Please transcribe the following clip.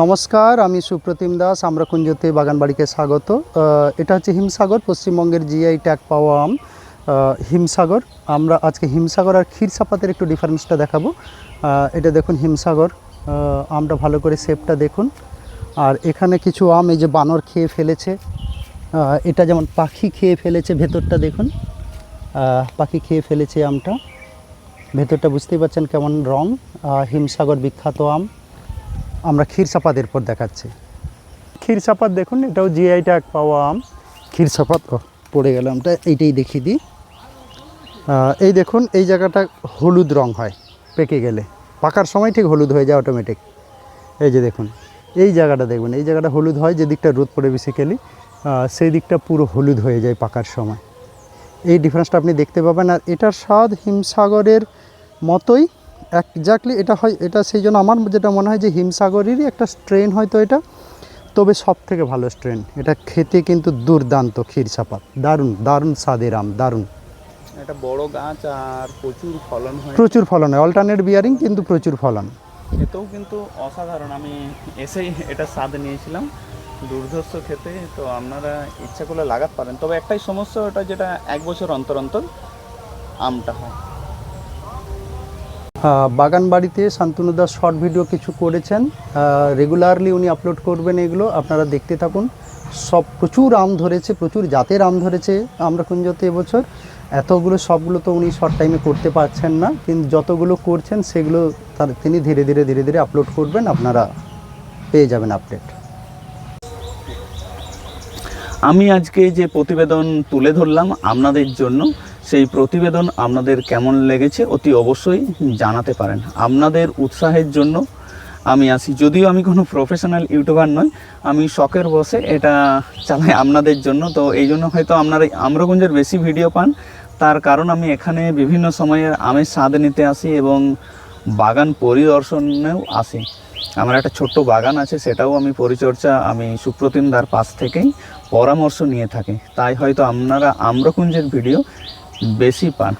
নমস্কার, আমি সুপ্রতিম দাস আমরা কুঞ্জতে বাগানবাড়িকে স্বাগত এটা হচ্ছে হিমসাগর, পশ্চিমবঙ্গের জিআই ট্যাগ পাওয়া আম। হিমসাগর, আমরা আজকে হিমসাগর আর ক্ষীরসাপাতের একটু ডিফারেন্সটা দেখাবো। এটা দেখুন হিমসাগর আমটা ভালো করে শেপটা দেখুন। আর এখানে কিছু আম, এই যে বানর খেয়ে ফেলেছে। এটা যেমন পাখি খেয়ে ফেলেছে, ভেতরটা দেখুন। পাখি খেয়ে ফেলেছে আমটা। ভেতরটা বুঝতেই পারছেন কেমন রং। হিমসাগর বিখ্যাত আম। আমরা ক্ষীরসাপাত এরপর দেখাচ্ছি। ক্ষীরসাপাত দেখুন, এটাও জিআই ট্যাগ পাওয়া আম। ক্ষীরসাপাত পড়ে গেল আমটা, এইটাই দেখিয়ে দিই। এই দেখুন, এই জায়গাটা হলুদ রং হয়, পেকে গেলে। পাকার সময় ঠিক হলুদ হয়ে যায় অটোমেটিক এই যে দেখুন, এই জায়গাটা দেখবেন এই জায়গাটা হলুদ হয়, যে দিকটা রোদ পড়ে বেসিক্যালি সেই দিকটা পুরো হলুদ হয়ে যায় পাকার সময়। এই ডিফারেন্সটা আপনি দেখতে পাবেন, আর এটার স্বাদ হিমসাগরের মতোই একজাক্টলি এটা হয় এটা সেই জন্য আমার যেটা মনে হয় যে হিমসাগরেরই একটা স্ট্রেন হয়তো এটা। তবে সব থেকে ভালো স্ট্রেন এটা খেতে কিন্তু দুর্দান্ত ক্ষীরসাপাত দারুণ দারুণ স্বাদের আম দারুণ। এটা বড় গাছ আর প্রচুর ফলন হয়। প্রচুর ফলন হয় অল্টারনেট বিয়ারিং কিন্তু প্রচুর ফলন। এতেও কিন্তু অসাধারণ আমি এসেই এটা স্বাদ নিয়েছিলাম দুর্ধর্ষ খেতে তো আপনারা ইচ্ছা করলে লাগাতে পারেন। তবে একটাই সমস্যা ওটা যেটা এক বছর অন্তর অন্তর আমটা হয়। বাগান বাড়িতে শান্তনু দাস শর্ট ভিডিও কিছু করেছেন। রেগুলারলি উনি আপলোড করবেন এগুলো, আপনারা দেখতে থাকুন। সব প্রচুর আম ধরেছে, প্রচুর জাতের আম ধরেছে আমরা কুঞ্জতে এবছর। এতগুলো, সবগুলো তো উনি শর্ট টাইমে করতে পারছেন না, কিন্তু যতগুলো করছেন সেগুলো তার, তিনি ধীরে ধীরে ধীরে ধীরে আপলোড করবেন, আপনারা পেয়ে যাবেন আপডেট আমি আজকে যে প্রতিবেদন তুলে ধরলাম আপনাদের জন্য সেই প্রতিবেদন আপনাদের কেমন লেগেছে অতি অবশ্যই জানাতে পারেন। আপনাদের উৎসাহের জন্য আমি আসি যদিও আমি কোনো প্রফেশনাল ইউটিউবার নই, আমি শখের বসে এটা চালাই আপনাদের জন্য। তো এই জন্য হয়তো আপনারা আম্রগঞ্জের বেশি ভিডিও পান। তার কারণ আমি এখানে বিভিন্ন সময়ের আমের স্বাদ নিতে আসি এবং বাগান পরিদর্শনেও আসি। আমার একটা ছোট্ট বাগান আছে, সেটাও আমি পরিচর্যা, আমি সুপ্রতিম দার পাশ থেকেই পরামর্শ নিয়ে থাকি। তাই হয়তো আপনারা আম্রকুঞ্জের ভিডিও বেশি পান